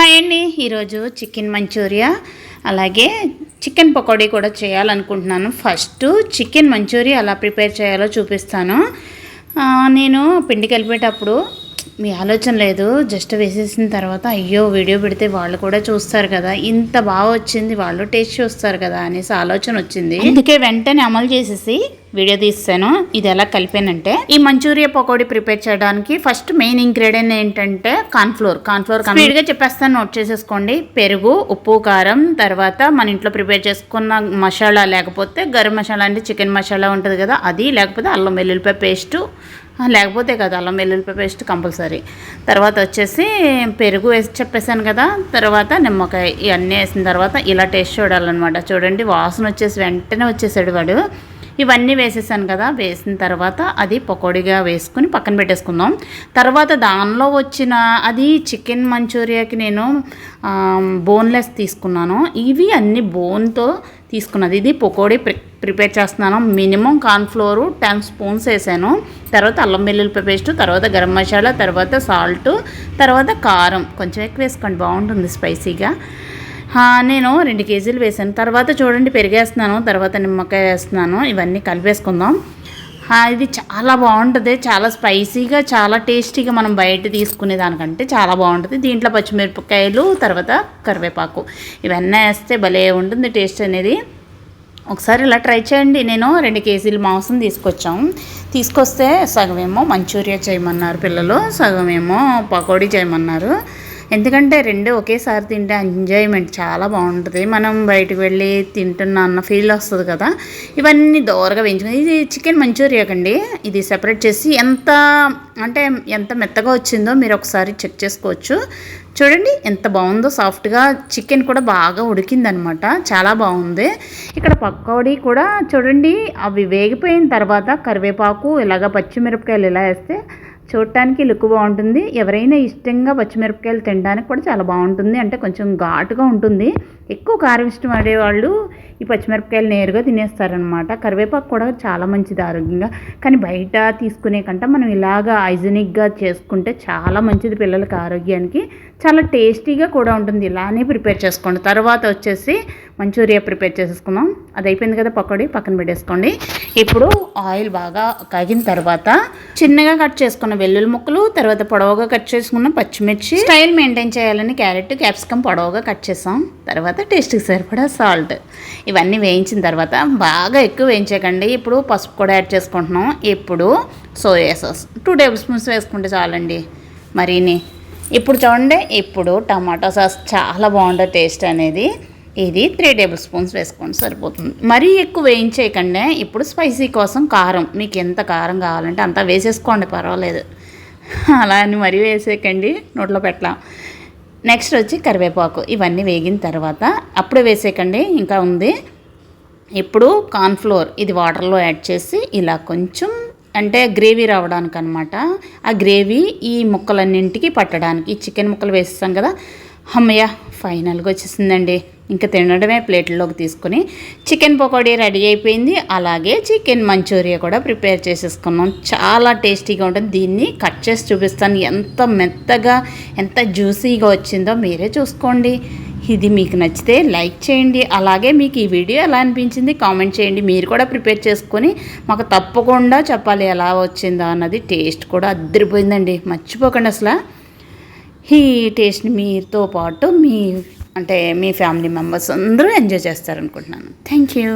Hi అండి. ఈరోజు chicken Manchuria అలాగే చికెన్ పకోడీ కూడా చేయాలనుకుంటున్నాను. ఫస్ట్ చికెన్ మంచూరియా ఎలా ప్రిపేర్ చేయాలో చూపిస్తాను. నేను పిండి కలిపేటప్పుడు మీ ఆలోచన లేదు. జస్ట్ వేసేసిన తర్వాత అయ్యో వీడియో పెడితే వాళ్ళు కూడా చూస్తారు కదా. ఇంత బాగా వచ్చింది వాళ్ళు టేస్ట్ చూస్తారు కదా అనేసి ఆలోచన వచ్చింది. అందుకే వెంటనే అమలు చేసేసి వీడియో తీస్తాను. ఇది ఎలా కలిపానంటే ఈ మంచూరియా పకోడీ ప్రిపేర్ చేయడానికి ఫస్ట్ మెయిన్ ఇంగ్రీడియంట్ ఏంటంటే కార్న్ఫ్లోర్. కార్న్ఫ్లోర్గా చెప్పేస్తాను నోట్ చేసేసుకోండి. పెరుగు ఉప్పు కారం తర్వాత మన ఇంట్లో ప్రిపేర్ చేసుకున్న మసాలా లేకపోతే గరం మసాలా అంటే చికెన్ మసాలా ఉంటుంది కదా అది లేకపోతే అల్లం వెల్లుల్లిపాయ పేస్టు. లేకపోతే కదా అల్లం వెల్లుల్లిపాయ పేస్ట్ కంపల్సరీ. తర్వాత వచ్చేసి పెరుగు వేసి చెప్పేశాను కదా తర్వాత నిమ్మకాయ ఇవన్నీ వేసిన తర్వాత ఇలా టేస్ట్ చూడాలన్నమాట. చూడండి వాసన వచ్చేసి వెంటనే వచ్చేసాడు వాడు. ఇవన్నీ వేసేసాను కదా వేసిన తర్వాత అది పకోడీగా వేసుకుని పక్కన పెట్టేసుకుందాం. తర్వాత దానిలో వచ్చిన అది చికెన్ మంచూరియాకి నేను బోన్లెస్ తీసుకున్నాను. ఇవి అన్ని బోన్తో తీసుకున్నది. ఇది పకోడీ ప్రి ప్రిపేర్ చేస్తున్నాను. మినిమం కార్న్ఫ్లోరు టెన్ స్పూన్స్ వేసాను. తర్వాత అల్లం వెల్లుల్లి పేస్ట్ తర్వాత గరం మసాలా తర్వాత సాల్ట్ తర్వాత కారం. కొంచెం ఎక్కువ వేసుకోండి బాగుంటుంది స్పైసీగా. నేను రెండు కేజీలు వేసాను. తర్వాత చూడండి పెరిగేస్తున్నాను. తర్వాత నిమ్మకాయ వేస్తున్నాను. ఇవన్నీ కలిపేసుకుందాం. ఇది చాలా బాగుంటుంది. చాలా స్పైసీగా చాలా టేస్టీగా మనం బయట తీసుకునే దానికంటే చాలా బాగుంటుంది. దీంట్లో పచ్చిమిరపకాయలు తర్వాత కరివేపాకు. ఇవన్నీ వేస్తే భలే ఉంటుంది టేస్ట్ అనేది. ఒకసారి ఇలా ట్రై చేయండి. నేను రెండు కేజీలు మాంసం తీసుకొచ్చాం. తీసుకొస్తే సగమేమో మంచూరియా చేయమన్నారు పిల్లలు. సగమేమో పకోడీ చేయమన్నారు. ఎందుకంటే రెండు ఒకేసారి తింటే ఎంజాయ్మెంట్ చాలా బాగుంటుంది. మనం బయటకు వెళ్ళి తింటున్నా అన్న ఫీల్ వస్తుంది కదా. ఇవన్నీ దోరగా వేయించుకుని ఇది చికెన్ మంచూరియా కండి. ఇది సెపరేట్ చేసి ఎంత అంటే ఎంత మెత్తగా వచ్చిందో మీరు ఒకసారి చెక్ చేసుకోవచ్చు. చూడండి ఎంత బాగుందో సాఫ్ట్గా చికెన్ కూడా బాగా ఉడికిందనమాట. చాలా బాగుంది. ఇక్కడ పకోడీ కూడా చూడండి అవి వేగిపోయిన తర్వాత కరివేపాకు ఇలాగ పచ్చిమిరపకాయలు ఇలా వేస్తే చూడటానికి లుక్ బాగుంటుంది. ఎవరైనా ఇష్టంగా పచ్చిమిరపకాయలు తినడానికి కూడా చాలా బాగుంటుంది. అంటే కొంచెం ఘాటుగా ఉంటుంది. ఎక్కువ కారం ఇష్టం పడేవాళ్ళు ఈ పచ్చిమిరపకాయలు నేరుగా తినేస్తారనమాట కరివేపాకు కూడా చాలా మంచిది ఆరోగ్యంగా. కానీ బయట తీసుకునే కంటే మనం ఇలాగా హైజీనిక్గా చేసుకుంటే చాలా మంచిది పిల్లలకి ఆరోగ్యానికి. చాలా టేస్టీగా కూడా ఉంటుంది. ఇలానే ప్రిపేర్ చేసుకోండి. తర్వాత వచ్చేసి మంచూరియా ప్రిపేర్ చేసేసుకుందాం. అది అయిపోయింది కదా పకోడీ? పక్కన పెట్టేసుకోండి. ఇప్పుడు ఆయిల్ బాగా కాగిన తర్వాత చిన్నగా కట్ చేసుకున్న వెల్లుల్లి ముక్కలు తర్వాత పొడవుగా కట్ చేసుకున్న పచ్చిమిర్చి. స్టైల్ మెయింటైన్ చేయాలని క్యారెట్ క్యాప్సికమ్ పొడవుగా కట్ చేసాం. తర్వాత టేస్ట్కి సరిపడా సాల్ట్. ఇవన్నీ వేయించిన తర్వాత బాగా ఎక్కువ వేయించకండి ఇప్పుడు పసుపు కూడా యాడ్ చేసుకుంటున్నాం. ఇప్పుడు soya sauce. Two tablespoons వేసుకుంటే చాలండి మరీని. ఇప్పుడు చూడండి. ఇప్పుడు టమాటా సాస్ చాలా బాగుంటుంది టేస్ట్ అనేది. ఇది త్రీ టేబుల్ స్పూన్స్ వేసుకోండి. సరిపోతుంది. మరీ ఎక్కువ వేయించేయకండి. ఇప్పుడు స్పైసీ కోసం కారం. మీకు ఎంత కారం కావాలంటే అంతా వేసేసుకోండి. పర్వాలేదు. అలా అని మరీ వేసేయకండి. నోట్లో పెట్టలాం. నెక్స్ట్ వచ్చి కరివేపాకు. ఇవన్నీ వేగిన తర్వాత అప్పుడు వేసేయకండి. ఇంకా ఉంది. ఇప్పుడు కార్న్ఫ్లోర్ ఇది వాటర్లో యాడ్ చేసి ఇలా కొంచెం అంటే గ్రేవీ రావడానికి అనమాట ఆ గ్రేవీ ఈ ముక్కలన్నింటికి పట్టడానికి ఈ చికెన్ ముక్కలు వేస్తాం కదా. అమ్మయ్య ఫైనల్గా వచ్చేసిందండి. ఇంకా తినడమే ప్లేట్లోకి తీసుకుని చికెన్ పకోడీ రెడీ అయిపోయింది. అలాగే చికెన్ మంచూరియా కూడా ప్రిపేర్ చేసేసుకున్నాం. చాలా టేస్టీగా ఉంటుంది. దీన్ని కట్ చేసి చూపిస్తాను. ఎంత మెత్తగా ఎంత జ్యూసీగా వచ్చిందో మీరే చూసుకోండి. ఇది మీకు నచ్చితే లైక్ చేయండి. అలాగే మీకు ఈ వీడియో ఎలా అనిపించింది కామెంట్ చేయండి. మీరు కూడా ప్రిపేర్ చేసుకొని మాకు తప్పకుండా చెప్పాలి ఎలా వచ్చిందో అన్నది టేస్ట్ కూడా అద్దరిపోయిందండి. మర్చిపోకండి అసలు. ఈ టేస్ట్ని మీతో పాటు మీ అంటే మీ ఫ్యామిలీ మెంబర్స్ అందరూ ఎంజాయ్ చేస్తారనుకుంటున్నాను. Thank you.